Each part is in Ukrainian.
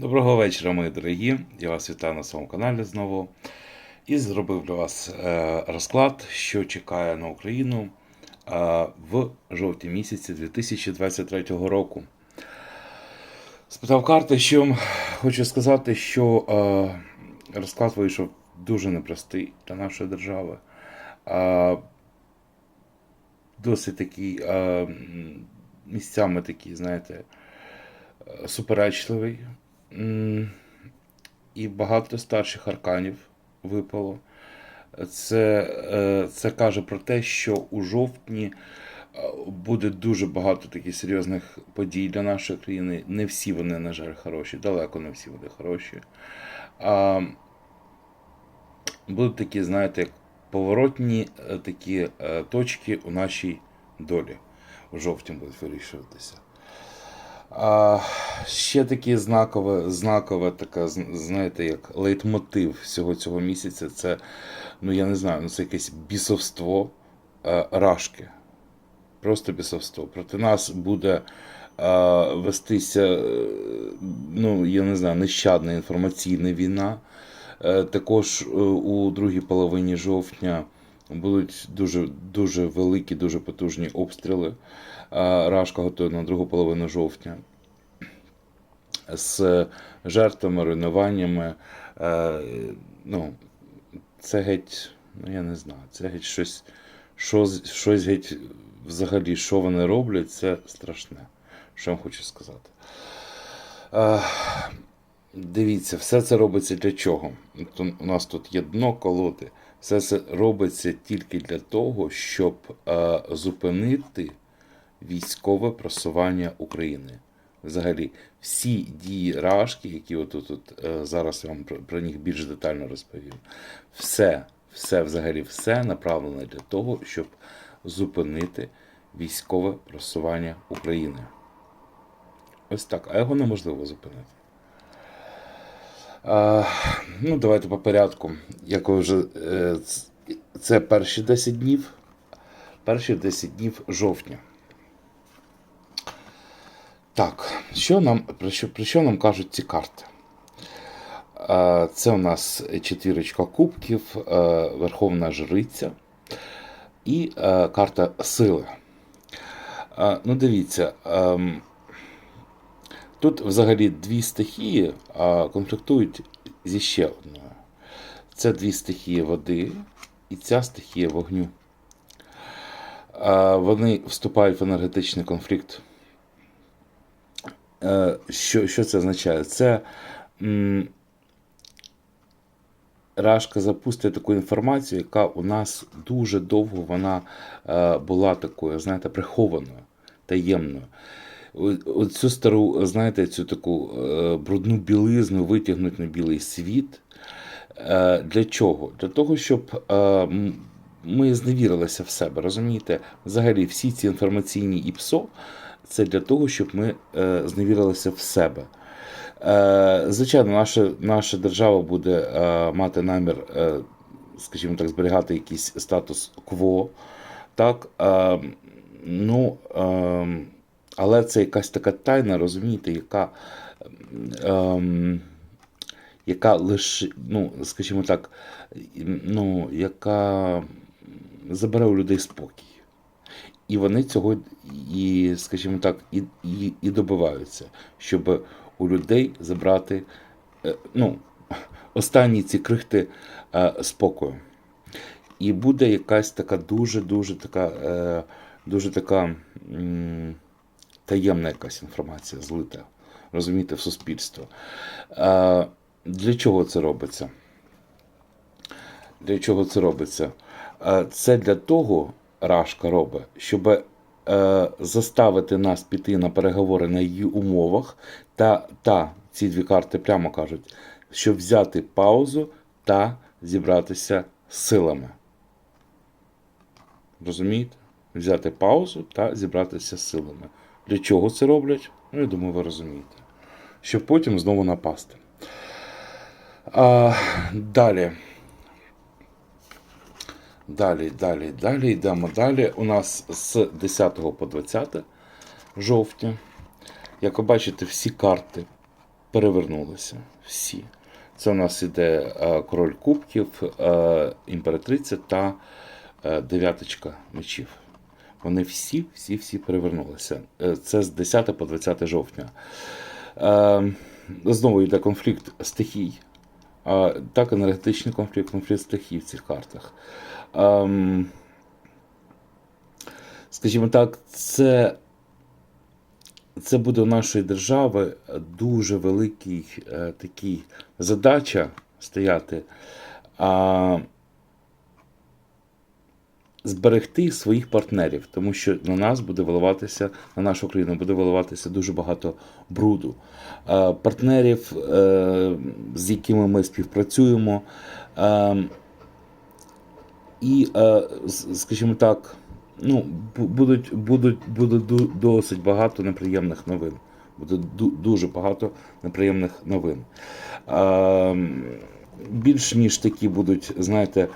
Доброго вечора, мої дорогі. Я вас вітаю на своєму каналі знову. І зробив для вас е, розклад, що чекає на Україну е, в жовтні місяці 2023 року. Спитав карти, що хочу сказати, що е, розклад вийшов дуже непростий для нашої держави. Досить такий місцями такий, знаєте, суперечливий. І багато старших арканів випало. Це, е, це каже про те, що у жовтні е, буде дуже багато таких серйозних подій для нашої країни. Не всі вони, на жаль, хороші, далеко не всі вони хороші. А, будуть такі, знаєте, поворотні е, такі точки у нашій долі. У жовтні будуть вирішуватися. А, ще таке знакове, знакове така, знаєте, як лейтмотив всього цього місяця. Це, ну я не знаю, ну це якесь бісовство е, рашки. Просто бісовство. Проти нас буде е, вестися, е, ну, я не знаю, нещадна інформаційна війна. Е, також е, у другій половині жовтня будуть дуже, дуже великі, дуже потужні обстріли. Рашка готує на другу половину жовтня з жертвами, руйнуваннями. Е, ну, це геть, ну я не знаю, це геть щось, що, з- щось геть взагалі, що вони роблять, це страшне. Що я вам хочу сказати. Е, дивіться, все це робиться для чого? У нас тут є дно колоди. Все це робиться тільки для того, щоб е, зупинити військове просування України. Взагалі, всі дії Рашки, які отут тут е, зараз я вам про них більш детально розповім, все, все, взагалі, все направлено для того, щоб зупинити військове просування України. Ось так, а його неможливо зупинити. Ну, давайте по порядку. Як вже, е, це перші 10 днів. Перші 10 днів жовтня. Так, що нам, про, що, про що нам кажуть ці карти? Це у нас четвірочка кубків, е, Верховна Жриця і е, карта сили. Ну, дивіться, ем, тут взагалі дві стихії а, конфліктують зі ще одною. Це дві стихії води і ця стихія вогню. Вони вступають в енергетичний конфлікт. Е, Що, що це означає? Це м, Рашка запустить таку інформацію, яка у нас дуже довго вона е, була такою, знаєте, прихованою, таємною. Оцю стару, знаєте, цю таку е, брудну білизну витягнуть на білий світ. Е, Для чого? Для того, щоб е, ми зневірилися в себе, розумієте? Взагалі, всі ці інформаційні ІПСО це для того, щоб ми зневірилися в себе. Звичайно, наша, наша держава буде мати намір, скажімо так, зберігати якийсь статус кво. Так, ну, е, але це якась така тайна, розумієте, яка, ем, яка лише, ну, скажімо так, ну, яка забере у людей спокій. І вони цього і, скажімо так, і, і, і добиваються, щоб у людей забрати е, ну, останні ці крихти е, спокою. І буде якась така дуже-дуже така, е, дуже така таємна якась інформація злита, розумієте, в суспільство. Е, для чого це робиться? Для чого це робиться? Е, Це для того Рашка робить, щоб е, заставити нас піти на переговори на її умовах, та, та ці дві карти прямо кажуть, щоб взяти паузу та зібратися силами. Розумієте? Взяти паузу та зібратися силами. Для чого це роблять? Ну, я думаю, ви розумієте. Щоб потім знову напасти. А, далі. Далі, далі, далі йдемо далі. У нас з 10 по 20 жовтня. Як ви бачите, всі карти перевернулися всі. Це у нас іде е, король кубків, е, імператриця та е, дев'яточка мечів. Вони всі, всі, всі перевернулися. Е, Це з 10 по 20 жовтня. Е, Знову йде конфлікт стихій. Так, енергетичний конфлікт, конфлікт стихій в цих картах. Ем, Скажімо так, це це буде у нашої держави дуже великий е, задача стояти, зберегти своїх партнерів, тому що на нас буде виливатися, на нашу країну буде виливатися дуже багато бруду. Е, партнерів, е, з якими ми співпрацюємо, е, і, скажімо так, ну, будуть, будуть, буде досить багато неприємних новин. Буде дуже багато неприємних новин. Е, більш ніж такі будуть, знаєте,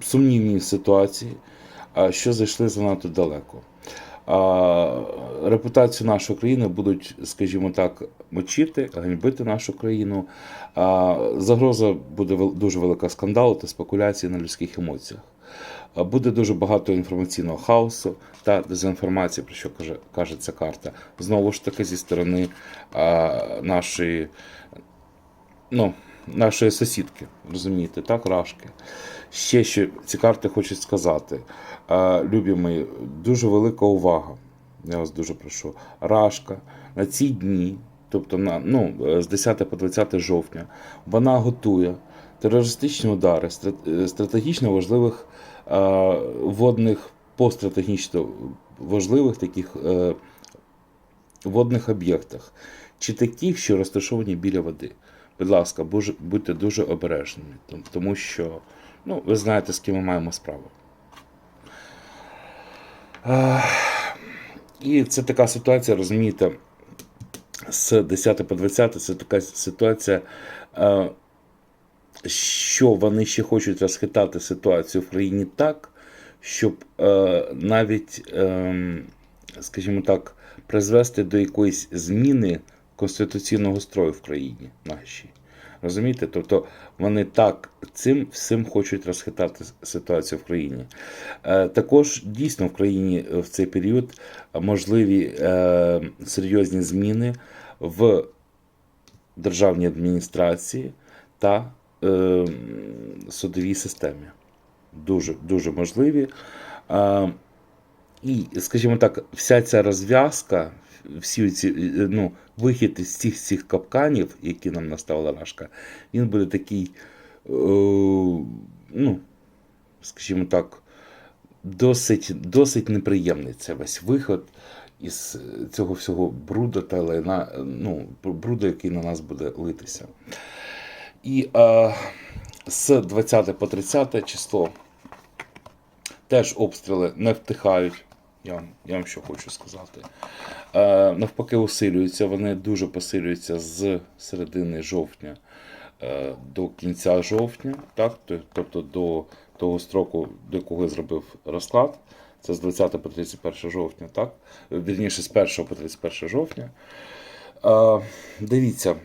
сумнівні ситуації, що зайшли занадто далеко. Репутацію нашої країни будуть, скажімо так, мочити, ганьбити нашу країну. Загроза буде дуже велика скандалу та спекуляції на людських емоціях. Буде дуже багато інформаційного хаосу та дезінформації, про що каже, каже ця карта. Знову ж таки, зі сторони а, нашої, ну, нашої сусідки, розумієте, так, Рашки. Ще що ці карти хочуть сказати. А, любі мої, дуже велика увага. Я вас дуже прошу. Рашка на ці дні, тобто на, ну, з 10 по 20 жовтня, вона готує терористичні удари е, стратегічно важливих е, водних, постратегічно важливих таких е, водних об'єктах, чи таких, що розташовані біля води. Будь ласка, будьте дуже обережними, тому що ну, ви знаєте, з ким ми маємо справу. І це така ситуація, розумієте, з 10 по 20 це така ситуація, е, що вони ще хочуть розхитати ситуацію в країні так, щоб е, навіть, е, скажімо так, призвести до якоїсь зміни конституційного строю в країні нашій. Розумієте? Тобто вони так цим всім хочуть розхитати ситуацію в країні. Е, Також дійсно в країні в цей період можливі е, серйозні зміни в державній адміністрації та е, судовій системі. Дуже, дуже можливі. І, скажімо так, вся ця розв'язка, всі ці, е, ну, вихід із цих цих капканів, які нам наставила Рашка, він буде такий, е, ну, скажімо так, досить, досить неприємний це весь виход із цього всього бруду та лайна, ну, бруду, який на нас буде литися. І е, з 20 по 30 число теж обстріли не втихають. Я вам, я вам що хочу сказати. Е, навпаки, усилюються. Вони дуже посилюються з середини жовтня е, до кінця жовтня, так? Тобто до того строку, до якого я зробив розклад. Це з 20 по 31 жовтня, так? Вірніше, з 1 по 31 жовтня. Е, дивіться,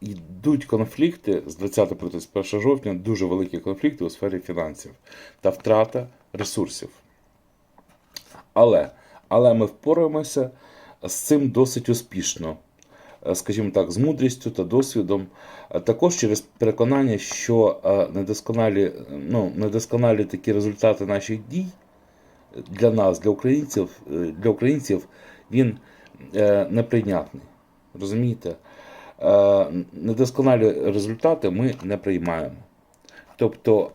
йдуть конфлікти з 20 по 31 жовтня, дуже великі конфлікти у сфері фінансів та втрата ресурсів. Але, але ми впораємося з цим досить успішно, Е, скажімо так, з мудрістю та досвідом, Е, також через переконання, що е, недосконалі, ну, недосконалі такі результати наших дій для нас, для українців, для українців він неприйнятний. Розумієте? Недосконалі результати ми не приймаємо. Тобто,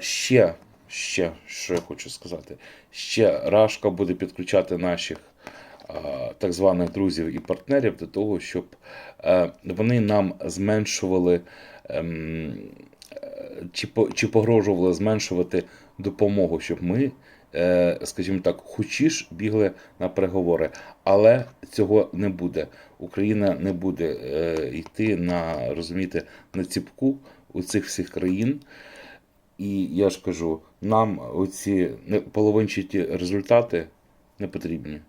ще, ще, що я хочу сказати, ще Рашка буде підключати наших так званих друзів і партнерів до того, щоб е, вони нам зменшували ем, чи, по- чи погрожували зменшувати допомогу, щоб ми, е, скажімо так, хочеш бігли на переговори. Але цього не буде. Україна не буде е, йти на розумієте, на ціпку у цих всіх країн. І я ж кажу, нам оці половинчаті результати не потрібні.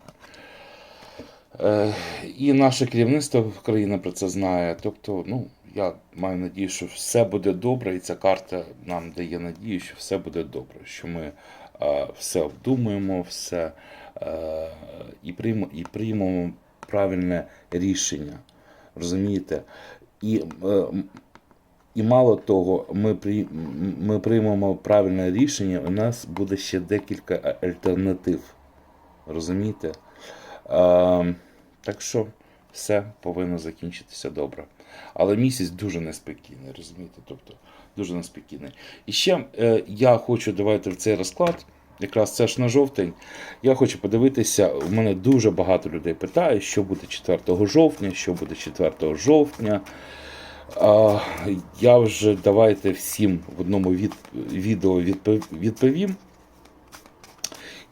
Е, І наше керівництво країни про це знає. Тобто, ну, я маю надію, що все буде добре, і ця карта нам дає надію, що все буде добре, що ми е, все обдумуємо, все е, і, приймемо, і приймемо правильне рішення. Розумієте? І, е, і мало того, ми, при, ми приймемо правильне рішення, у нас буде ще декілька альтернатив. Розумієте? Е, так що все повинно закінчитися добре. Але місяць дуже неспокійний, розумієте? Тобто дуже неспокійний. І ще е, я хочу давайте в цей розклад. Якраз це ж на жовтень. Я хочу подивитися. У мене дуже багато людей питає, що буде 4 жовтня, що буде 4 жовтня. А, я вже давайте всім в одному від, відео відповім.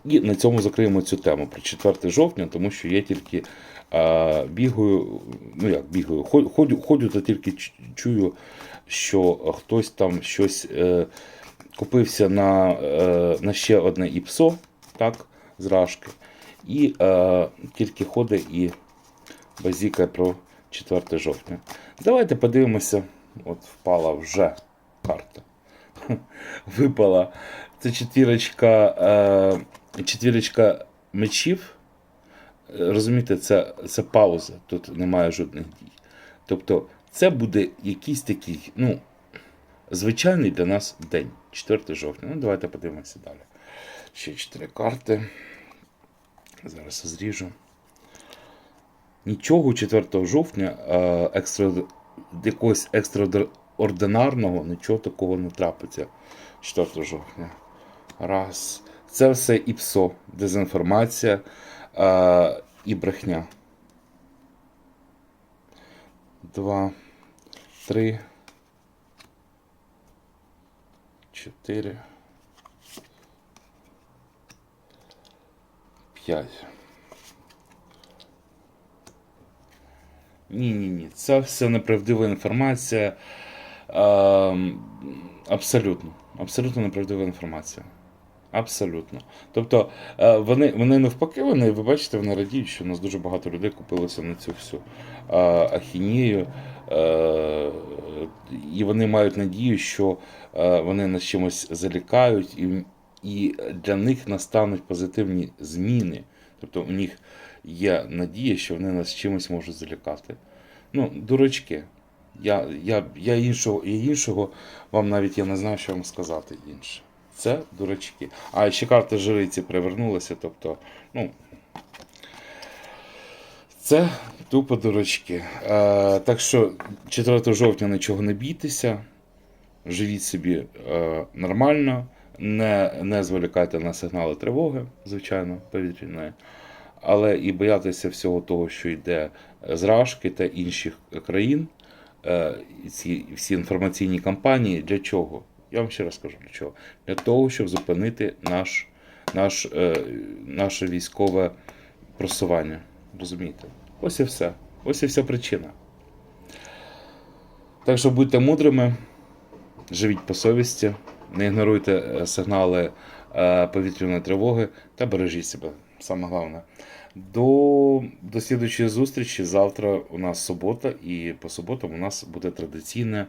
І на цьому закриємо цю тему про 4 жовтня, тому що я тільки е, бігаю, ну як бігаю, ход- ходю, ходю та тільки чую, що хтось там щось е, купився на, е, на ще одне ІПСО, так, з Рашки, і е, тільки ходить і базікає про 4 жовтня. Давайте подивимося, от впала вже карта. Випала. Це четвірочка, е, четвірочка мечів. Розумієте, це, це пауза, тут немає жодних дій. Тобто, це буде якийсь такий, ну, звичайний для нас день, 4 жовтня. Ну, давайте подивимося далі. Ще 4 карти. Зараз зріжу. Нічого 4 жовтня екстра, якогось екстраординарного, нічого такого не трапиться 4 жовтня. Раз. Це все і ПСО, дезінформація е, і брехня. Два, три, чотири, п'ять. Ні, ні, ні. Це все неправдива інформація. Ем, абсолютно. Абсолютно неправдива інформація. Абсолютно. Тобто е, вони, вони навпаки, вони, ви бачите, вони радіють, що у нас дуже багато людей купилося на цю всю е, ахінію. Е, і вони мають надію, що вони нас чимось залякають, і, і для них настануть позитивні зміни. Тобто у них є надія, що вони нас чимось можуть залякати. Ну, дурачки. Я, я, я, іншого, я іншого вам навіть я не знаю, що вам сказати інше. Це дурачки. А ще карта жриці привернулася, тобто, ну. Це тупо дурачки. Е, так що 4 жовтня нічого не бійтеся, живіть собі е, нормально, не, не зволікайте на сигнали тривоги, звичайно, повітряної. Але і боятися всього того, що йде з Рашки та інших країн, е, ці всі інформаційні кампанії, для чого? Я вам ще раз кажу для чого. Для того, щоб зупинити наш, наш, е, наше військове просування. Розумієте? Ось і все. Ось і вся причина. Так що будьте мудрими, живіть по совісті, не ігноруйте е, сигнали повітряної тривоги та бережіть себе. Саме головне. До, до слідуючої зустрічі. Завтра у нас субота, і по суботам у нас буде традиційне,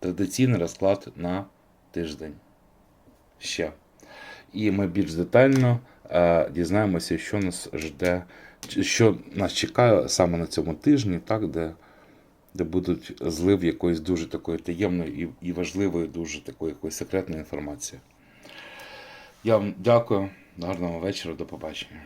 традиційний розклад на тиждень. Ще. І ми більш детально е, дізнаємося, що нас жде, що нас чекає саме на цьому тижні, так, де, де будуть злив якоїсь дуже такої таємної і, і важливої, дуже такої якоїсь секретної інформації. Я вам дякую. Гарного вечора, до побачення.